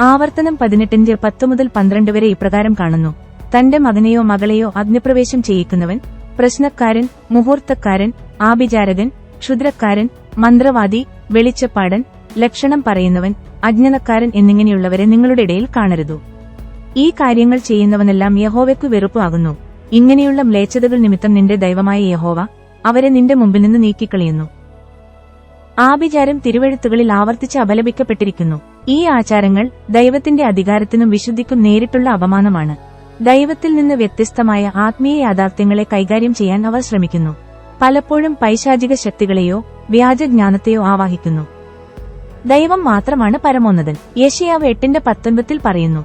ആവർത്തനം പതിനെട്ടിന്റെ പത്തു മുതൽ പന്ത്രണ്ട് വരെ ഇപ്രകാരം കാണുന്നു. തന്റെ മകനെയോ മകളെയോ അഗ്നിപ്രവേശം ചെയ്യിക്കുന്നവൻ പ്രശ്നക്കാരൻ മുഹൂർത്തക്കാരൻ ആഭിചാരകൻ ക്ഷുദ്രക്കാരൻ മന്ത്രവാദി വെളിച്ചപ്പാടൻ ലക്ഷണം പറയുന്നവൻ അജ്ഞനക്കാരൻ എന്നിങ്ങനെയുള്ളവരെ നിങ്ങളുടെ ഇടയിൽ കാണരുത്. ഈ കാര്യങ്ങൾ ചെയ്യുന്നവനെല്ലാം യഹോവയ്ക്കു വെറുപ്പാകുന്നു ഇങ്ങനെയുള്ള മ്ലേച്ഛതകൾ നിമിത്തം നിന്റെ ദൈവമായ യഹോവ അവരെ നിന്റെ മുമ്പിൽ നിന്ന് നീക്കിക്കളയുന്നു. ആഭിചാരം തിരുവഴുത്തുകളിൽ ആവർത്തിച്ച് അപലപിക്കപ്പെട്ടിരിക്കുന്നു. ഈ ആചാരങ്ങൾ ദൈവത്തിന്റെ അധികാരത്തിനും വിശുദ്ധിക്കും നേരിട്ടുള്ള അപമാനമാണ്. ദൈവത്തിൽ നിന്ന് വ്യത്യസ്തമായ ആത്മീയ യാഥാർത്ഥ്യങ്ങളെ കൈകാര്യം ചെയ്യാൻ അവർ ശ്രമിക്കുന്നു. പലപ്പോഴും പൈശാചിക ശക്തികളെയോ വ്യാജജ്ഞാനത്തെയോ ആവാഹിക്കുന്നു. ദൈവം മാത്രമാണ് പരമോന്നതൻ. യശയാവ് എട്ടിന്റെ പത്തൊൻപത്തിൽ പറയുന്നു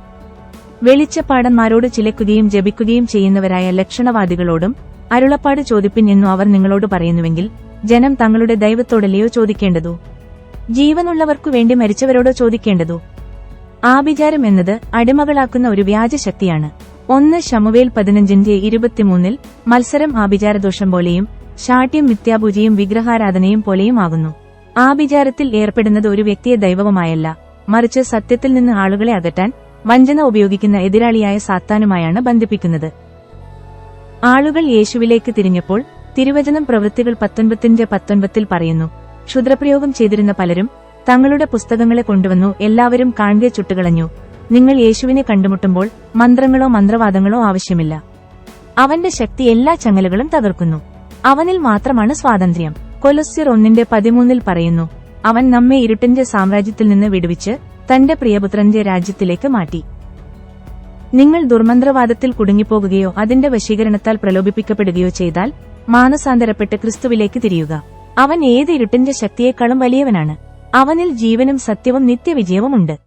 വെളിച്ചപ്പാടന്മാരോട് ചിലക്കുകയും ജപിക്കുകയും ചെയ്യുന്നവരായ ലക്ഷണവാദികളോടും അരുളപ്പാട് ചോദിപ്പിൻ എന്നു അവർ നിങ്ങളോട് പറയുന്നുവെങ്കിൽ ജനം തങ്ങളുടെ ദൈവത്തോടല്ലയോ ചോദിക്കേണ്ടതു? ജീവനുള്ളവർക്കു വേണ്ടി മരിച്ചവരോടോ ചോദിക്കേണ്ടതു? ആഭിചാരം എന്നത് അടിമകളാക്കുന്ന ഒരു വ്യാജശക്തിയാണ്. ഒന്ന് ഷമുവേൽ പതിനഞ്ചിന്റെ ഇരുപത്തിമൂന്നിൽ മത്സരം ആഭിചാരദോഷം പോലെയും ശാഠ്യം മിഥ്യാപൂജയും വിഗ്രഹാരാധനയും പോലെയും ആകുന്നു. ആഭിചാരത്തിൽ ഏർപ്പെടുന്നത് ഒരു വ്യക്തിയെ ദൈവവുമായല്ല മറിച്ച് സത്യത്തിൽ നിന്ന് ആളുകളെ അകറ്റാൻ വഞ്ചന ഉപയോഗിക്കുന്ന എതിരാളിയായ സാത്താനുമായാണ് ബന്ധിപ്പിക്കുന്നത്. ആളുകൾ യേശുവിലേക്ക് തിരിഞ്ഞപ്പോൾ തിരുവചനം പ്രവൃത്തികൾ പത്തൊൻപത്തിന്റെ പത്തൊൻപത്തിൽ പറയുന്നു ക്ഷുദ്രപ്രയോഗം ചെയ്തിരുന്ന പലരും തങ്ങളുടെ പുസ്തകങ്ങളെ കൊണ്ടുവന്നു എല്ലാവരും കാണുകെ ചുട്ടുകളഞ്ഞു. നിങ്ങൾ യേശുവിനെ കണ്ടുമുട്ടുമ്പോൾ മന്ത്രങ്ങളോ മന്ത്രവാദങ്ങളോ ആവശ്യമില്ല. അവന്റെ ശക്തി എല്ലാ ചങ്ങലകളും തകർക്കുന്നു. അവനിൽ മാത്രമാണ് സ്വാതന്ത്ര്യം. കൊലസ്യർ ഒന്നിന്റെ പതിമൂന്നിൽ പറയുന്നു അവൻ നമ്മെ ഇരുട്ടിന്റെ സാമ്രാജ്യത്തിൽ നിന്ന് വിടുവിച്ച് തന്റെ പ്രിയപുത്രന്റെ രാജ്യത്തിലേക്ക് മാറ്റി. നിങ്ങൾ ദുർമന്ത്രവാദത്തിൽ കുടുങ്ങിപ്പോകുകയോ അതിന്റെ വശീകരണത്താൽ പ്രലോഭിപ്പിക്കപ്പെടുകയോ ചെയ്താൽ മാനസാന്തരപ്പെട്ട് ക്രിസ്തുവിലേക്ക് തിരിയുക. അവൻ ഏത് ഇരുട്ടിന്റെ ശക്തിയേക്കാളും വലിയവനാണ്. അവനിൽ ജീവനും സത്യവും നിത്യവിജയവുമുണ്ട്.